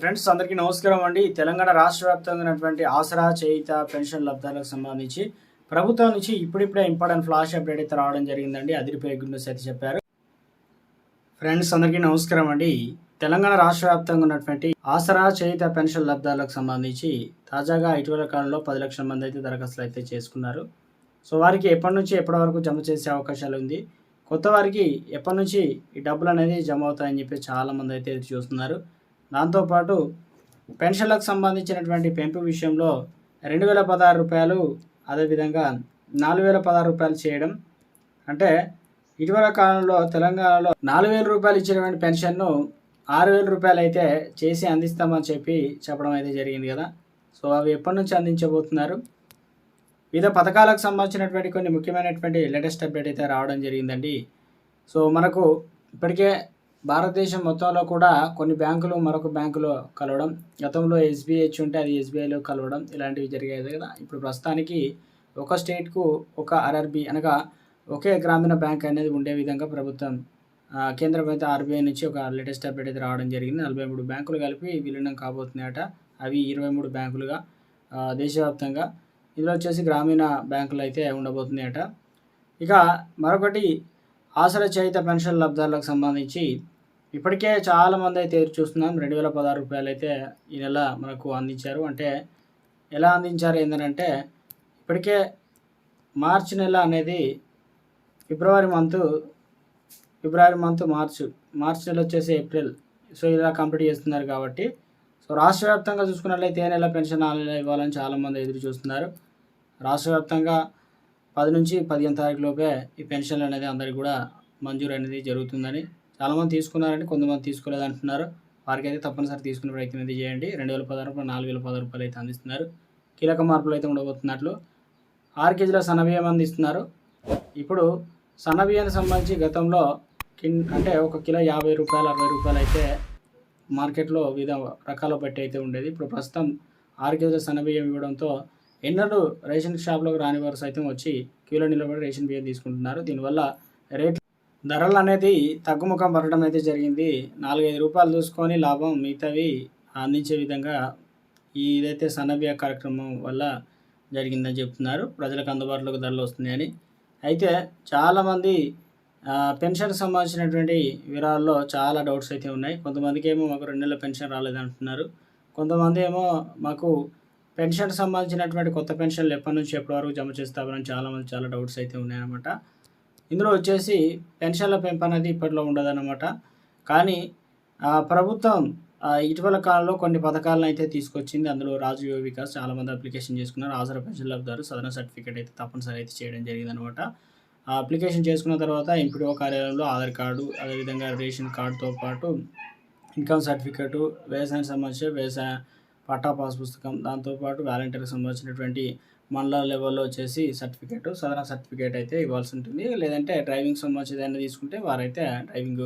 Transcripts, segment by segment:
Friends అందరికీ నమస్కారం అండి. తెలంగాణ రాష్ట్ర వ్యాప్తంగా ఉన్నటువంటి ఆసరా చేయిత పెన్షన్ లబ్ధాలకు సంబంధించి ప్రభుత్వం నుంచి ఇప్పుడిప్పుడే ఇంపార్టెంట్ ఫ్లాష్ అప్డేట్ అయితే రావడం జరిగిందండి. అదిరిపోయే గుడ్ న్యూస్ అయితే చెప్పారు. ఫ్రెండ్స్ అందరికీ నమస్కారం అండి. తెలంగాణ రాష్ట్ర వ్యాప్తంగా ఉన్నటువంటి ఆసరా చేయిత పెన్షన్ లబ్ధాలకు సంబంధించి తాజాగా ఇటీవల కాలంలో పది లక్షల మంది అయితే దరఖాస్తులు అయితే చేసుకున్నారు. సో వారికి ఎప్పటి నుంచి ఎప్పటి వరకు జమ చేసే అవకాశాలు ఉంది? కొత్త వారికి ఎప్పటి నుంచి ఈ డబ్బులు అనేది జమ అవుతాయని చెప్పి చాలా మంది అయితే చూస్తున్నారు. దాంతోపాటు పెన్షన్లకు సంబంధించినటువంటి పెంపు విషయంలో రెండు వేల పదహారు రూపాయలు అదేవిధంగా నాలుగు వేల పదహారు రూపాయలు చేయడం. అంటే ఇటీవల కాలంలో తెలంగాణలో నాలుగు వేల రూపాయలు ఇచ్చినటువంటి పెన్షన్ను ఆరు వేల రూపాయలు అయితే చేసి అందిస్తామని చెప్పి చెప్పడం అయితే జరిగింది కదా. సో అవి ఎప్పటి నుంచి అందించబోతున్నారు? వివిధ పథకాలకు సంబంధించినటువంటి కొన్ని ముఖ్యమైనటువంటి లేటెస్ట్ అప్డేట్ అయితే రావడం జరిగిందండి. సో మనకు ఇప్పటికే భారతదేశం మొత్తంలో కూడా కొన్ని బ్యాంకులు మరొక బ్యాంకులో కలవడం గతంలో ఎస్బీహెచ్ ఉంటే అది ఎస్బీఐలో కలవడం ఇలాంటివి జరిగేది కదా. ఇప్పుడు ప్రస్తుతానికి ఒక స్టేట్కు ఒక ఆర్ఆర్బి అనగా ఒకే గ్రామీణ బ్యాంక్ అనేది ఉండే విధంగా ప్రభుత్వం కేంద్ర కేంద్రం అయితే ఆర్బీఐ నుంచి ఒక లేటెస్ట్ అప్డేట్ అయితే రావడం జరిగింది. నలభై మూడు బ్యాంకులు కలిపి విలీనం కాబోతున్నాయట. అవి ఇరవై మూడు బ్యాంకులుగా దేశవ్యాప్తంగా. ఇందులో వచ్చేసి గ్రామీణ బ్యాంకులు అయితే ఉండబోతున్నాయట. ఇక మరొకటి ఆసరా చేయిత పెన్షన్ లబ్ధాలకు సంబంధించి ఇప్పటికే చాలామంది అయితే ఎదురు చూస్తున్నాం. రెండు వేల పదహారు రూపాయలు అయితే ఈ నెల మనకు అందించారు. అంటే ఎలా అందించారు ఏంటంటే ఇప్పటికే మార్చి నెల అనేది February month February month March March నెల వచ్చేసి ఏప్రిల్. సో ఇలా కంప్లీట్ చేస్తున్నారు కాబట్టి. సో రాష్ట్ర వ్యాప్తంగా చూసుకున్నట్లయితే ఏ నెల పెన్షన్ ఇవ్వాలని చాలామంది ఎదురు చూస్తున్నారు. రాష్ట్ర వ్యాప్తంగా పది నుంచి పదిహేను తారీఖు లోపే ఈ పెన్షన్లు అనేది అందరికి కూడా మంజూరు అనేది జరుగుతుందని చాలామంది తీసుకున్నారండి కొంతమంది తీసుకోలేదు అంటున్నారు. వారికి అయితే తప్పనిసరి తీసుకునే ప్రయత్నం అయితే చేయండి. రెండు వేల పది రూపాయలు నాలుగు వేల పది రూపాయలు అయితే అందిస్తున్నారు. కీలక మార్పులు అయితే ఉండబోతున్నట్లు ఆరు కేజీల సన్నబియ్యం అందిస్తున్నారు. ఇప్పుడు సన్నబియ్యానికి సంబంధించి గతంలో కిన్ అంటే ఒక కిలో యాభై రూపాయలు అరవై రూపాయలు అయితే మార్కెట్లో వివిధ రకాల బట్టి అయితే ఉండేది. ఇప్పుడు ప్రస్తుతం ఆరు కేజీల సన్నబియ్యం ఇవ్వడంతో ఎన్నడూ రేషన్ షాప్లోకి రాని వారు సైతం వచ్చి క్యూలో నిలబడి రేషన్ బియ్యం తీసుకుంటున్నారు. దీనివల్ల రేట్ ధరలు అనేది తగ్గుముఖం పడడం అయితే జరిగింది. నాలుగైదు రూపాయలు చూసుకొని లాభం మిగతావి అందించే విధంగా ఈ ఇదైతే సన్నబియ్య కార్యక్రమం వల్ల జరిగిందని చెప్తున్నారు. ప్రజలకు అందుబాటులోకి ధరలు వస్తున్నాయని. అయితే చాలామంది పెన్షన్ పెన్షన్కి సంబంధించినటువంటి వివరాల్లో చాలా డౌట్స్ అయితే ఉన్నాయి. కొంతమందికి ఏమో మాకు రెండు నెలల పెన్షన్ రాలేదంటున్నారు. కొంతమంది ఏమో మాకు పెన్షన్ సంబంధించినటువంటి కొత్త పెన్షన్లు ఎప్పటి నుంచి ఎప్పటి వరకు జమ చేస్తామని చాలామంది చాలా డౌట్స్ అయితే ఉన్నాయన్నమాట. ఇందులో వచ్చేసి పెన్షన్ల పెంపు అనేది ఇప్పట్లో ఉండదన్నమాట. కానీ ప్రభుత్వం ఇటీవల కాలంలో కొన్ని పథకాలను అయితే తీసుకొచ్చింది. అందులో రాజు యువ వికాస్ చాలామంది అప్లికేషన్ చేసుకున్నారు. ఆసరా పెన్షన్ లబ్ధారు సదన సర్టిఫికేట్ అయితే తప్పనిసరి అయితే చేయడం జరిగిందనమాట అప్లికేషన్ చేసుకున్న తర్వాత ఎంపీడీఓ కార్యాలయంలో ఆధార్ కార్డు అదేవిధంగా రేషన్ కార్డుతో పాటు ఇన్కమ్ సర్టిఫికేటు వ్యవసాయానికి సంబంధించిన వ్యవసాయ పట్టా పాస్ పుస్తకం. దాంతోపాటు వాలంటీర్కి సంబంధించినటువంటి మండల లెవెల్లో వచ్చేసి సర్టిఫికేట్ సదరణ సర్టిఫికేట్ అయితే ఇవ్వాల్సి ఉంటుంది. లేదంటే డ్రైవింగ్ సంబంధించి ఏదైనా తీసుకుంటే వారైతే డ్రైవింగ్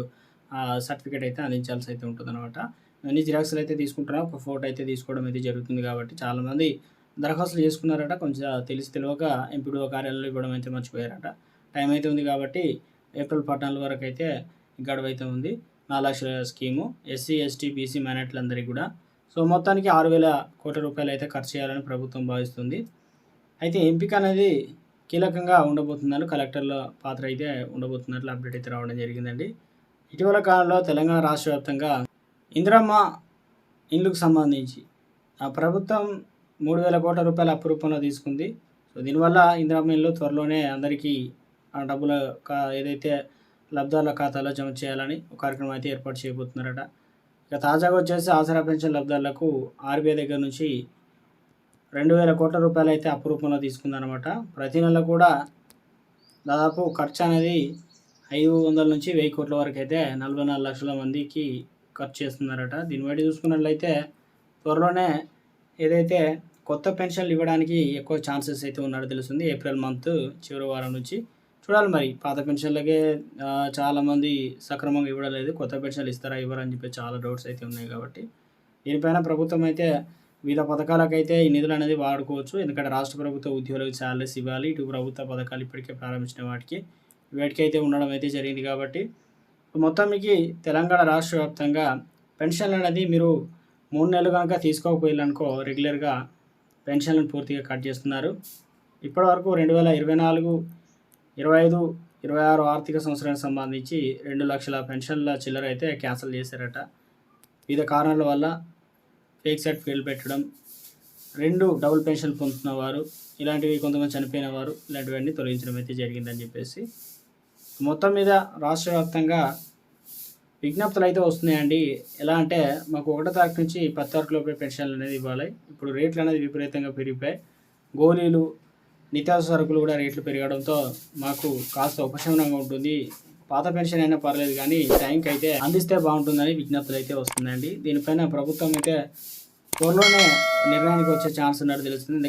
సర్టిఫికేట్ అయితే అందించాల్సి అయితే ఉంటుంది అనమాట అన్ని జిరాక్స్లు అయితే తీసుకుంటున్నా. ఒక ఫోటో అయితే తీసుకోవడం అయితే జరుగుతుంది కాబట్టి చాలామంది దరఖాస్తులు చేసుకున్నారట. కొంచెం తెలిసి తెలియక ఎంపీడీఓ కార్యాలయంలో ఇవ్వడం అయితే మర్చిపోయారట. టైం అయితే ఉంది కాబట్టి ఏప్రిల్ పద్నాలుగు వరకు అయితే గడువు అయితే ఉంది. నాలుగు లక్షల స్కీము ఎస్సీ ఎస్టీ బీసీ మైనార్టీలందరికీ కూడా సో మొత్తానికి ఆరు వేల కోట్ల రూపాయలు అయితే ఖర్చు చేయాలని ప్రభుత్వం భావిస్తుంది. అయితే ఎంపిక అనేది కీలకంగా ఉండబోతున్నారు కలెక్టర్ల పాత్ర అయితే ఉండబోతున్నట్లు అప్డేట్ అయితే రావడం జరిగిందండి. ఇటీవల కాలంలో తెలంగాణ రాష్ట్ర వ్యాప్తంగా ఇందిరమ్మ ఇండ్లకు సంబంధించి ఆ ప్రభుత్వం మూడు వేల కోట్ల రూపాయల అప్పు రూపంలో తీసుకుంది. సో దీనివల్ల ఇందిరమ్మ ఇల్లు త్వరలోనే అందరికీ ఆ డబ్బుల కా- ఏదైతే లబ్ధాల ఖాతాలో జమ చేయాలని ఒక కార్యక్రమం అయితే ఏర్పాటు చేయబోతున్నారట. ఇక తాజాగా వచ్చేసి ఆసరా పెన్షన్ లబ్ధాలకు ఆర్బీఐ దగ్గర నుంచి రెండు వేల కోట్ల రూపాయలు అయితే అప్పు రూపంలో తీసుకుందనమాట ప్రతి నెల కూడా దాదాపు ఖర్చు అనేది ఐదు వందల నుంచి వెయ్యి కోట్ల వరకు అయితే నలభై నాలుగు లక్షల మందికి ఖర్చు చేస్తున్నారట. దీన్ని బట్టి చూసుకున్నట్లయితే త్వరలోనే ఏదైతే కొత్త పెన్షన్లు ఇవ్వడానికి ఎక్కువ ఛాన్సెస్ అయితే ఉన్నట్టు తెలుస్తుంది. ఏప్రిల్ మంత్ చివరి వారం నుంచి చూడాలి మరి. పాత పెన్షన్లకే చాలామంది సక్రమంగా ఇవ్వడం లేదు. కొత్త పెన్షన్లు ఇస్తారా ఇవ్వరా అని చెప్పి చాలా డౌట్స్ అయితే ఉన్నాయి కాబట్టి. దీనిపైన ప్రభుత్వం అయితే వివిధ పథకాలకైతే ఈ నిధులు అనేది వాడుకోవచ్చు. ఎందుకంటే రాష్ట్ర ప్రభుత్వ ఉద్యోగులకు శాలరీస్ ఇవ్వాలి. ఇటు ప్రభుత్వ పథకాలు ఇప్పటికే ప్రారంభించిన వాటికి. వీటికైతే ఉండడం అయితే జరిగింది కాబట్టి. మొత్తం మీకు తెలంగాణ రాష్ట్ర వ్యాప్తంగా పెన్షన్లు అనేది మీరు మూడు నెలలు కనుక తీసుకోకపోయారనుకో రెగ్యులర్గా పెన్షన్లను పూర్తిగా కట్ చేస్తున్నారు. ఇప్పటివరకు రెండు వేల ఇరవై నాలుగు ఇరవై ఐదు ఇరవై ఆరు ఆర్థిక సంవత్సరానికి సంబంధించి రెండు లక్షల పెన్షన్ల చిల్లర అయితే క్యాన్సిల్ చేశారట. వివిధ కారణాల వల్ల ఫేక్ సర్టిఫికేట్లు పెట్టడం రెండు డబుల్ పెన్షన్ పొందుతున్న వారు ఇలాంటివి కొంతమంది చనిపోయిన వారు ఇలాంటివన్నీ తొలగించడం అయితే జరిగిందని చెప్పేసి. మొత్తం మీద రాష్ట్ర వ్యాప్తంగా విజ్ఞప్తులు అయితే వస్తున్నాయండి. ఎలా అంటే మాకు ఒకటో తారీఖు నుంచి పది తారీఖు లోపే పెన్షన్లు అనేది ఇవ్వాలి. ఇప్పుడు రేట్లు అనేది విపరీతంగా పెరిగిపోయాయి. గోళీలు నిత్యావసర సరుకులు కూడా రేట్లు పెరగడంతో మాకు కాస్త ఉపశమనంగా ఉంటుంది. పాత పెన్షన్ అయినా పర్లేదు కానీ టైంకి అయితే అందిస్తే బాగుంటుందని విజ్ఞప్తులు అయితే వస్తుందండి దీనిపైన ప్రభుత్వం అయితే త్వరలోనే నిర్ణయానికి వచ్చే ఛాన్స్ ఉన్నట్టు తెలుస్తుంది.